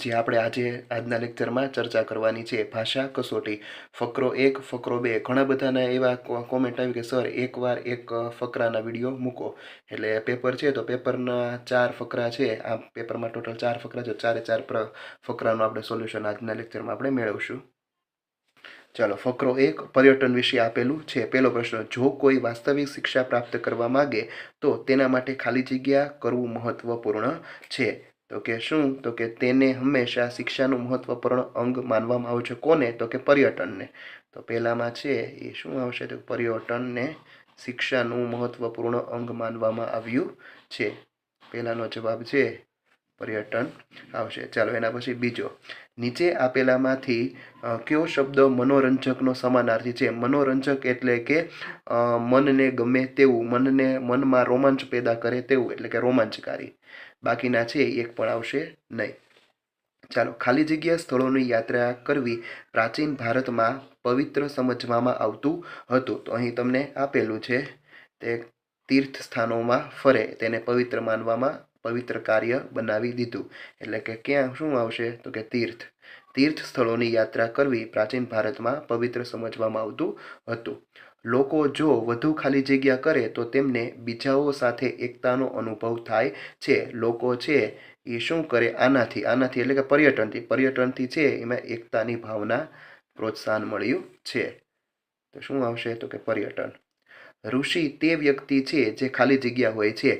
જે આપણે આજે આજના લેક્ચરમાં ચર્ચા કરવાની છે ભાષા કસોટી. ફકરો એક, ફકરો બે. ઘણા બધાના એવા કોમેન્ટ આવી કે, સર એકવાર એક ફકરાના વીડિયો મૂકો. એટલે પેપર છે તો પેપરના ચાર ફકરા છે. આ પેપરમાં ટોટલ ચાર ફકરા છે. ચારે ચાર ફકરાનું આપણે સોલ્યુશન આજના લેક્ચરમાં આપણે મેળવશું. ચાલો, ફકરો એક, પર્યટન વિશે આપેલું છે. પહેલો પ્રશ્ન, જો કોઈ વાસ્તવિક શિક્ષા પ્રાપ્ત કરવા માગે, તો તેના માટે ખાલી જગ્યા કરવું મહત્વપૂર્ણ છે. તો કે શું? તો કે તેને હંમેશા શિક્ષાનું મહત્વપૂર્ણ અંગ માનવામાં આવે છે. કોને? તો કે પર્યટનને. તો પહેલામાં છે એ શું આવશે? તો પર્યટનને શિક્ષાનું મહત્વપૂર્ણ અંગ માનવામાં આવ્યું છે. પહેલાંનો જવાબ છે પર્યટન આવશે. ચાલો એના પછી બીજો. નીચે આપેલામાંથી કયો શબ્દ મનોરંજકનો સમાનાર્થી છે? મનોરંજક એટલે કે મનને ગમે તેવું, મનને મનમાં રોમાંચ પેદા કરે તેવું, એટલે કે રોમાંચકારી. બાકીના છે, એક પણ આવશે નહીં. ચાલો, ખાલી જગ્યા સ્થળોની યાત્રા કરવી પ્રાચીન ભારતમાં પવિત્ર સમજવામાં આવતું હતું. તો અહીં તમને આપેલું છે, તે તીર્થ સ્થાનોમાં ફરે, તેને પવિત્ર માનવામાં પવિત્ર કાર્ય બનાવી દીધું. એટલે કે ક્યાં શું આવશે? તો કે તીર્થ. તીર્થ સ્થળોની યાત્રા કરવી પ્રાચીન ભારતમાં પવિત્ર સમજવામાં આવતું હતું. લોકો જો વધુ ખાલી જગ્યા કરે તો તેમને બીજાઓ સાથે એકતાનો અનુભવ થાય છે. લોકો છે એ શું કરે? આનાથી. આનાથી એટલે કે પર્યટનથી. પર્યટનથી છે એમાં એકતાની ભાવના પ્રોત્સાહન મળ્યું છે. તો શું આવશે? તો કે પર્યટન. ઋષિ તે વ્યક્તિ છે જે ખાલી જગ્યા હોય છે.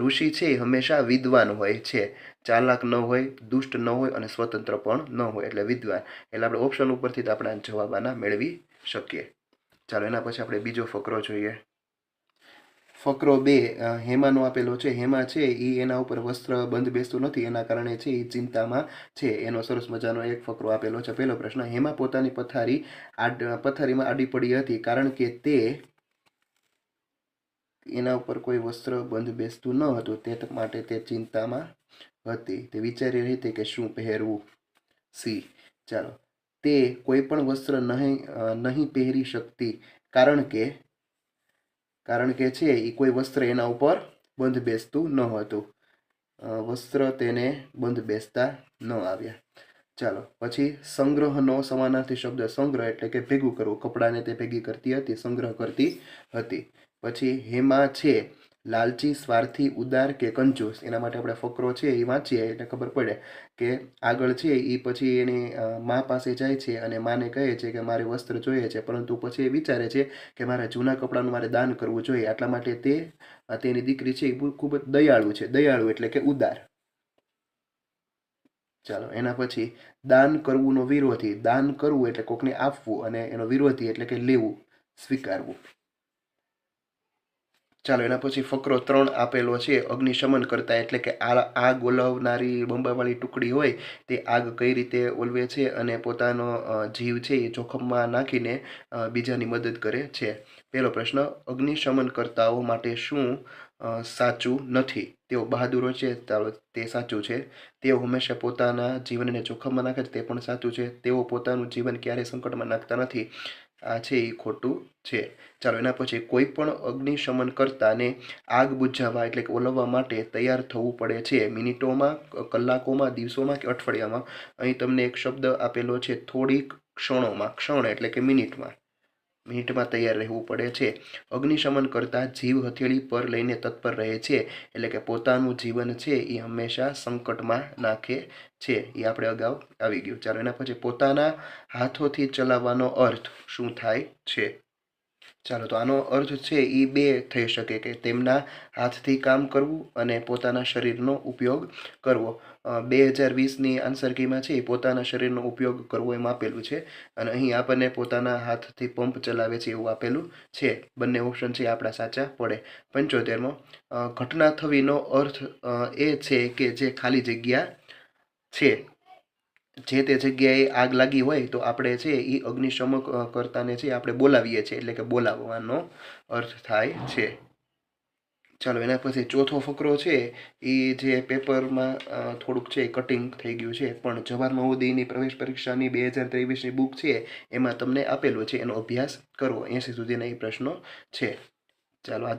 ઋષિ છે હંમેશા વિદ્વાન હોય છે. ચાલાક ન હોય, દુષ્ટ ન હોય અને સ્વતંત્ર પણ ન હોય એટલે વિદ્વાન. એટલે આપણે ઓપ્શન ઉપરથી જ આપણે જવાબ આના મેળવી શકીએ. ચાલો, એના પછી આપણે બીજો ફકરો જોઈએ. ફકરો બે હેમાનો આપેલો છે. હેમા છે એ એના ઉપર વસ્ત્ર બંધ બેસતું નથી. એના કારણે છે એ ચિંતામાં છે. એનો સરસ મજાનો એક ફકરો આપેલો છે. પહેલો પ્રશ્ન, હેમા પોતાની પથારી આડ, પથારીમાં આડી પડી હતી કારણ કે તે એના ઉપર કોઈ વસ્ત્ર બંધ બેસતું ન હતું, તે માટે તે ચિંતામાં હતી. તે વિચારી રહી હતી કે શું પહેરવું સી. ચાલો. તે કોઈ પણ વસ્ત્ર નહીં નહીં પહેરી શકતી. કારણ કે કારણ કે છે એ કોઈ વસ્ત્ર એના ઉપર બંધ બેસતું ન હતું. વસ્ત્ર તેને બંધ બેસતા ન આવ્યા. ચાલો, પછી સંગ્રહનો સમાનાર્થી શબ્દ સંગ્રહ એટલે કે ભેગું કરવું. કપડાને તે ભેગી કરતી હતી, સંગ્રહ કરતી હતી. પછી હેમા છે, લાલચી, સ્વાર્થી, ઉદાર કે કંજૂસ? એના માટે આપણે ફકરો છે એ વાંચીએ એટલે ખબર પડે કે આગળ છે એ પછી એની મા પાસે જાય છે અને માને કહે છે કે મારે વસ્ત્ર જોઈએ છે, પરંતુ પછી એ વિચારે છે કે મારા જૂના કપડાનું મારે દાન કરવું જોઈએ. આટલા માટે તે, તેની દીકરી છે એ ખૂબ જ દયાળુ છે. દયાળુ એટલે કે ઉદાર. ચાલો, એના પછી દાન કરવુંનો વિરોધી, દાન કરવું એટલે કોકને આપવું અને એનો વિરોધી એટલે કે લેવું, સ્વીકારવું. ચાલો, એના પછી ફકરો ત્રણ આપેલો છે, અગ્નિશમન કરતા એટલે કે આ, આગ ઓલવનારી બંબાવાળી ટુકડી હોય તે આગ કઈ રીતે ઓલવે છે અને પોતાનો જીવ છે એ જોખમમાં નાખીને બીજાની મદદ કરે છે. પહેલો પ્રશ્ન, અગ્નિશમનકર્તાઓ માટે શું સાચું નથી? તેઓ બહાદુરો છે તે સાચું છે. તેઓ હંમેશા પોતાના જીવનને જોખમમાં નાખે છે, તે પણ સાચું છે. તેઓ પોતાનું જીવન ક્યારેય સંકટમાં નાખતા નથી. આ છે એ ખોટું છે. ચાલો એના પછી, કોઈ પણ અગ્નિશમન કરતાને આગ બુઝાવવા એટલે કે ઓલવવા માટે તૈયાર થવું પડે છે મિનિટોમાં કલાકોમાં, દિવસોમાં કે અઠવાડિયામાં? અહીં તમને એક શબ્દ આપેલો છે, થોડીક ક્ષણોમાં. ક્ષણ એટલે કે મિનિટમાં. મિનિટમાં તૈયાર રહેવું પડે છે. અગ્નિશમન કરતાં જીવ હથેળી પર લઈને તત્પર રહે છે. એટલે કે પોતાનું જીવન છે એ હંમેશા સંકટમાં નાખે છે. એ આપણે અગાઉ આવી ગયું. ચાલો એના પછી પોતાના હાથોથી ચલાવવાનો અર્થ શું થાય છે? ચાલો તો આનો અર્થ છે એ બે થઈ શકે કે તેમના હાથથી કામ કરવું અને પોતાના શરીરનો ઉપયોગ કરવો. બે હજાર વીસની આન્સર કીમાં છે, પોતાના શરીરનો ઉપયોગ કરવો એમ આપેલું છે અને અહીં આપણને પોતાના હાથથી પંપ ચલાવે છે એવું આપેલું છે. બંને ઓપ્શન છે, આપણા સાચા પડે. પંચોતેરમો ઘટના થવીનો અર્થ એ છે કે જે ખાલી જગ્યા છે. જે તે જગ્યાએ આગ લાગી હોય તો આપણે છે એ અગ્નિશમક કરતાને છે આપણે બોલાવીએ છીએ. એટલે કે બોલાવવાનો અર્થ થાય છે. ચાલો, એના પછી ચોથો ફકરો છે એ જે પેપરમાં થોડુંક છે કટિંગ થઈ ગયું છે. પણ જવાહર મહોદયની પ્રવેશ પરીક્ષાની બે હજાર ત્રેવીસની બુક છે એમાં તમને આપેલું છે, એનો અભ્યાસ કરવો. એંસી સુધીના એ પ્રશ્નો છે. ચાલો